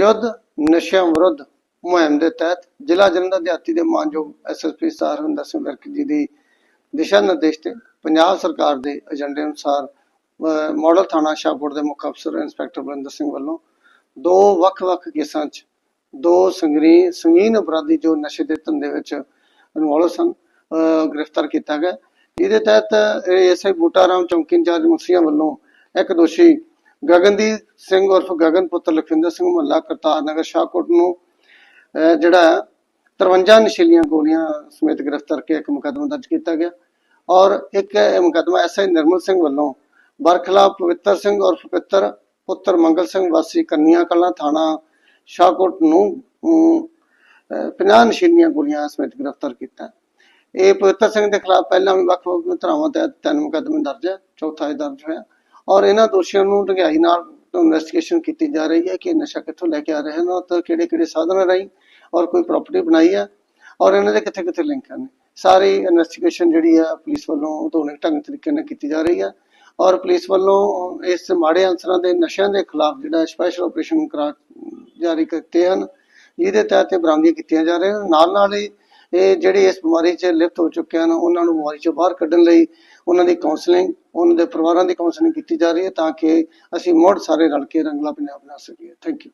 ਯੁੱਧ ਨਸ਼ਿਆਂ ਵਿਰੁੱਧ ਮੁਹਿੰਮ ਦੇ ਤਹਿਤ ਜ਼ਿਲ੍ਹਾ ਜਲੰਧਰ ਦਿਹਾਤੀ ਦੇ ਮਾਨਯੋਗ ਐਸਐਸਪੀ ਸਰ ਹਰਿੰਦਰ ਸਿੰਘ ਵਿਰਕ ਜੀ ਦੀ ਦਿਸ਼ਾ ਨਿਰਦੇਸ਼ ਤੇ ਪੰਜਾਬ ਸਰਕਾਰ ਦੇ ਏਜੰਡੇ ਅਨੁਸਾਰ ਮਾਡਲ ਥਾਣਾ ਸ਼ਾਹਪੁਰ ਦੇ ਮੁੱਖ ਅਫਸਰ ਇੰਸਪੈਕਟਰ ਬਰਿੰਦਰ ਸਿੰਘ ਵੱਲੋਂ ਦੋ ਵੱਖ-ਵੱਖ ਕੇਸਾਂ 'ਚ ਦੋ ਸੰਗਰੀ, ਸੰਗੀਨ ਅਪਰਾਧੀ ਜੋ ਨਸ਼ੇ ਦੇ ਧੰਦੇ ਵਿੱਚ ਇਨਵੋਲਵ ਸਨ ਗ੍ਰਿਫਤਾਰ ਕੀਤਾ ਗਿਆ। ਇਹਦੇ ਤਹਿਤ ਐਸਆਈ ਬੂਟਾ ਰਾਮ ਚੌਂਕੀ ਇੰਚਾਰਜ ਮੁਖੀਆਂ ਵੱਲੋਂ ਇੱਕ ਦੋਸ਼ੀ ਗਗਨਦੀਪ ਸਿੰਘ ਉਰਫ ਗਗਨ ਪੁੱਤਰ ਲਖਵਿੰਦਰ ਸਿੰਘ ਮਹੱਲਾ ਕਰਤਾਰ ਨਗਰ ਸ਼ਾਹਕੋਟ ਨੂੰ ਜਿਹੜਾ 53 ਨਸ਼ੀਲੀਆਂ ਗੋਲੀਆਂ ਸਮੇਤ ਗ੍ਰਿਫਤਾਰ ਕੇ ਇੱਕ ਮੁਕੱਦਮਾ ਦਰਜ ਕੀਤਾ ਗਿਆ। ਔਰ ਇੱਕ ਇਹ ਐਸਆਈ ਨਿਰਮਲ ਸਿੰਘ ਵੱਲੋਂ ਬਰਖਲਾਫ ਪਵਿੱਤਰ ਸਿੰਘ ਉਰਫ ਪਵਿੱਤਰ ਪੁੱਤਰ ਮੰਗਲ ਸਿੰਘ ਵਾਸੀ ਕੰਨੀਆਂ ਕਲਾਂ ਥਾਣਾ ਸ਼ਾਹਕੋਟ ਨੂੰ ਅਮ, ਅਹ, 50 ਨਸ਼ੀਲੀਆਂ ਗੋਲੀਆਂ ਸਮੇਤ ਗ੍ਰਿਫਤਾਰ ਕੀਤਾ। ਇਹ ਪਵਿੱਤਰ ਸਿੰਘ ਦੇ ਖਿਲਾਫ ਪਹਿਲਾਂ ਵੀ ਵੱਖ ਵੱਖ ਧਾਰਾਵਾਂ ਤਹਿਤ ਤਿੰਨ ਮੁਕੱਦਮੇ ਦਰਜ ਹੈ ਚੌਥਾ ਇਹ ਦਰਜ ਹੋਇਆ। ਔਰ ਇਹਨਾਂ ਦੋਸ਼ੀਆਂ ਨੂੰ ਡੂੰਘਾਈ ਨਾਲ ਇਨਵੈਸਟੀਗੇਸ਼ਨ ਕੀਤੀ ਜਾ ਰਹੀ ਹੈ ਕਿ ਇਹ ਨਸ਼ਾ ਕਿੱਥੋਂ ਲੈ ਕੇ ਆ ਰਹੇ ਹਨ ਔਰ ਕਿਹੜੇ ਕਿਹੜੇ ਸਾਧਨਾਂ ਰਾਹੀਂ ਔਰ ਕੋਈ ਪ੍ਰਾਪਰਟੀ ਬਣਾਈ ਹੈ ਔਰ ਇਹਨਾਂ ਦੇ ਕਿੱਥੇ ਕਿੱਥੇ ਲਿੰਕ ਹਨ ਸਾਰੀ ਇਨਵੈਸਟੀਗੇਸ਼ਨ ਜਿਹੜੀ ਆ ਪੁਲਿਸ ਵੱਲੋਂ ਧੋਣੇ ਢੰਗ ਤਰੀਕੇ ਨਾਲ ਕੀਤੀ ਜਾ ਰਹੀ ਹੈ ਔਰ ਪੁਲਿਸ ਵੱਲੋਂ ਇਸ ਮਾੜੇ ਅਨਸਰਾਂ ਦੇ ਨਸ਼ਿਆਂ ਦੇ ਖਿਲਾਫ ਜਿਹੜਾ ਸਪੈਸ਼ਲ ਆਪਰੇਸ਼ਨ ਕਰਾ, ਜਾਰੀ ਕੀਤੇ ਹਨ, ਜਿਹਦੇ ਤਹਿਤ ਇਹ ਬਰਾਮਦੀਆਂ ਕੀਤੀਆਂ ਜਾ ਰਹੀਆਂ ਨਾਲ ਨਾਲ ਹੀ ਇਹ ਜਿਹੜੇ ਇਸ ਬਿਮਾਰੀ 'ਚ ਲਿਪਤ ਹੋ ਚੁੱਕੇ ਹਨ, ਉਹਨਾਂ ਨੂੰ ਬਿਮਾਰੀ 'ਚੋਂ ਬਾਹਰ ਕੱਢਣ ਲਈ ਉਹਨਾਂ ਦੀ ਕਾਉਂਸਲਿੰਗ ਉਹਨਾਂ ਦੇ ਪਰਿਵਾਰਾਂ ਦੀ ਕਾਉਂਸਲਿੰਗ ਕੀਤੀ ਜਾ ਰਹੀ ਹੈ ਤਾਂ ਕਿ ਅਸੀਂ ਮੁੜ ਸਾਰੇ ਰਲ ਕੇ ਰੰਗਲਾ ਪੰਜਾਬ ਬਣਾ ਸਕੀਏ। Thank you